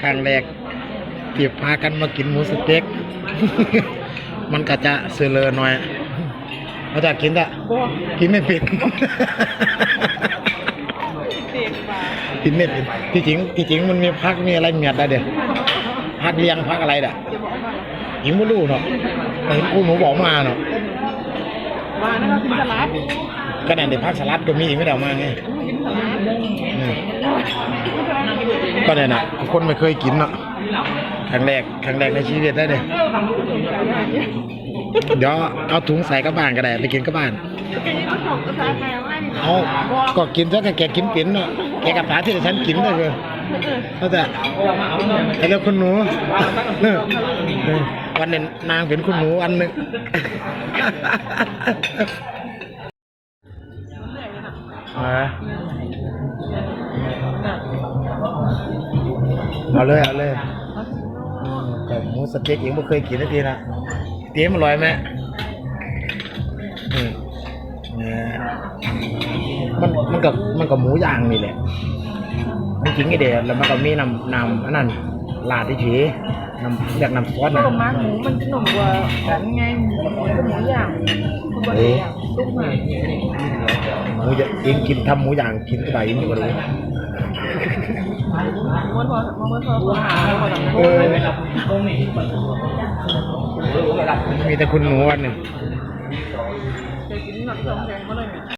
ครั้งแรกที่พากันมากินหมูสเต็ก มันก็จะเสือเลอหน่อยเขาจะกินอะบ่กินไม่เป็นเด็กป่ากินไม่เป็นที่จริงที่จริงมันมีพักมีอะไรเมียดได้เดี๋ยวพักเลี้ยงพักอะไรเด้อจะบอกว่าหญิงไม่รู้เนาะแต่เห็นกูหนูบอกมาเนาะมานะครับกินสลัด ก็นั่นเดี๋ยวพักสลัดก็มีไม่ได้เอามาไงกินสลัดอืมก็เนี่ยนะคนไม่เคยกินเนาะครั้งแรกครั้งแรกในชีวิตได้เลยเดี๋ยวเอาถุงใส่กระบ้านก็ได้ไปกินกระบ้านแกยังต้องของกระซาแม่ว่านี่เอาก็กินซะก็แกกินเป็นเนาะแกกับสาที่ฉันกินได้เลยเขาแต่ไอ้เรื่องคุณหนูวันหนึ่งนางเป็นคุณหนูอันหนึ่ง มาเอาเลยเอาเลยแต่หมูสเต็กเองไม่เคยกินนาทีนะเตี้ยมอร่อยไหมอืมเนี่ยมันมันกับมันกับหมูย่างนี่แหละมันจริงไอเดียแล้วมันก็มีน้ำน้ำอันนั้นลาดที่เฉยน้ำเรียกน้ำซอสก็นะลงมาหมูมันจะหนุ่มกว่ากันไงหมูหมูย่างหมูย่างตุ้มมา หมูจะเองกินทำหมูย่างกินก็ได้ยังไม่รู้ม้วนพอม้วนพอพอหาพอหลังเออมีแต่คุณหนูวันหนึ่ง